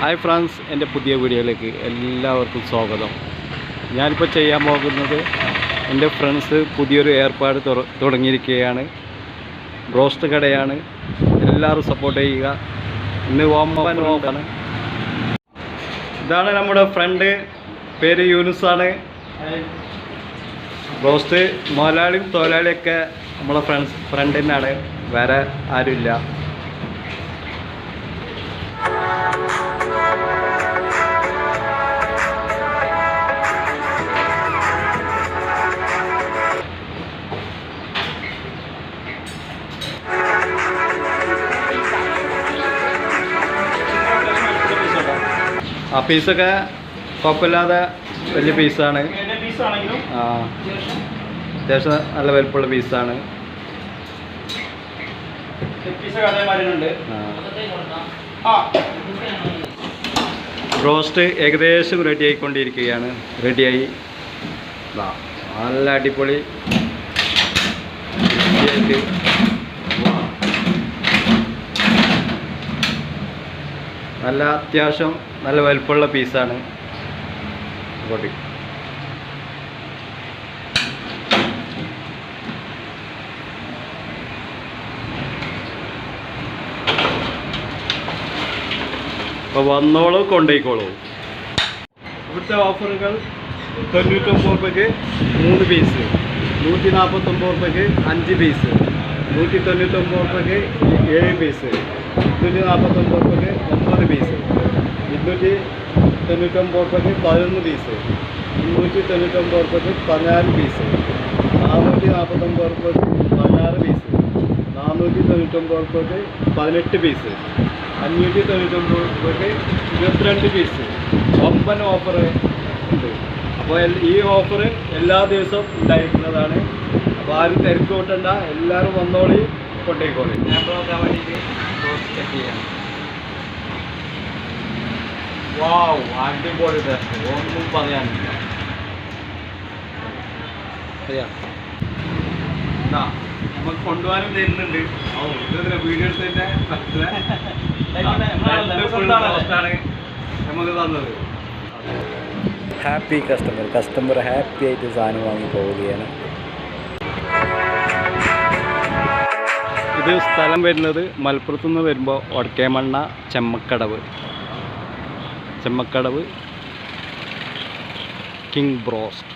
Hi friends എന്റെ പുതിയ വീഡിയോയിലേക്ക് എല്ലാവർക്കും സ്വാഗതം. ഞാനിപ്പോൾ ചെയ്യാൻ പോകുന്നത് എന്റെ ഫ്രണ്ട്സ് പുതിയൊരു ഏർപ്പാട് തുടങ്ങിയിരിക്കുകയാണ്. ബ്രോസ്റ്റ് കടയാണ്. എല്ലാവരും സപ്പോർട്ട് ചെയ്യുക. ഇന്ന് ഓമ്പൻ ഓപ്പാണ് ഇതാണ് നമ്മുടെ ഫ്രണ്ട് പേര് യൂനുസാണ് ബ്രോസ്റ്റ് മുതലാളിയും തൊഴിലാളിയൊക്കെ നമ്മളെ ഫ്രണ്ട്സ് ഫ്രണ്ട് തന്നെയാണ്. വേറെ ആരുമില്ല. ആ പീസൊക്കെ കുഴപ്പമില്ലാതെ വലിയ പീസാണ്. ആ. അത്യാവശ്യം നല്ല വലുപ്പമുള്ള പീസാണ്. റോസ്റ്റ് ഏകദേശം റെഡി ആയിക്കൊണ്ടിരിക്കുകയാണ്. റെഡിയായി നല്ല അടിപൊളി. നല്ല അത്യാവശ്യം നല്ല വലുപ്പമുള്ള പീസാണ് പൊടി. അപ്പോൾ വന്നോളൂ കൊണ്ടുപോയിക്കോളൂ ഇവിടുത്തെ ഓഫറുകൾ തൊണ്ണൂറ്റൊമ്പത് രൂപയ്ക്ക് മൂന്ന് പീസ് നൂറ്റി നാൽപ്പത്തൊമ്പത് റുപ്യക്ക് അഞ്ച് പീസ് നൂറ്റി തൊണ്ണൂറ്റൊമ്പത് റുപ്യക്ക് ഏഴ് പീസ് ഇരുന്നൂറ്റി നാൽപ്പത്തൊമ്പത് റുപ്യക്ക് ഒമ്പത് പീസ്. ഇരുന്നൂറ്റി തൊണ്ണൂറ്റൊമ്പത് റുപ്യക്ക് പതിനൊന്ന് പീസ്. മുന്നൂറ്റി തൊണ്ണൂറ്റൊമ്പത് റുപ്യക്ക് പതിനാല് പീസ്. നാനൂറ്റി നാൽപ്പത്തൊമ്പത് റുപ്യക്ക് പതിനാറ് പീസ്. നാനൂറ്റി തൊണ്ണൂറ്റൊമ്പത് റുപ്യക്ക് പതിനെട്ട് പീസ്. അഞ്ഞൂറ്റി തൊണ്ണൂറ്റൊമ്പത് റുപ്യക്ക് ഇരുപത്തിരണ്ട് പീസ്. ഒമ്പൻ ഓഫർ ഉണ്ട്. അപ്പോൾ ഈ ഓഫർ എല്ലാ ദിവസവും ഉണ്ടായിരിക്കുന്നതാണ്. അപ്പോൾ ആരും തിരക്ക് കൂട്ടണ്ട. എല്ലാവരും വന്നോളി. കൊണ്ടേക്കോളി ഞാൻ നോക്കാൻ വേണ്ടിയിട്ട് ചെക്ക് ചെയ്യാം വാവ് അടിപൊളി ടേസ്റ്റ് ഒന്നും പറയാനില്ല. അറിയാം ഇതാ, നമുക്ക് കൊണ്ടുപോകാനും തരുന്നുണ്ട്. ഓ ഇതെന്തിനാ വീഡിയോ എടുത്തതിന്റെ പോസ്റ്റാണ് നമുക്ക് തന്നത്. ഹാപ്പി കസ്റ്റമർ കസ്റ്റമർ ഹാപ്പി ആയിട്ട് സാധനം വാങ്ങി പോവുകയാണ്. ഇത് സ്ഥലം വരുന്നത് മലപ്പുറത്തു നിന്ന് വരുമ്പോൾ ഒടക്കേമണ്ണ ചെമ്മക്കടവ്. ചെമ്മക്കടവ് കിങ് ബ്രോസ്റ്റ്.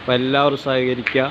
അപ്പോൾ എല്ലാവരും സഹകരിക്കുക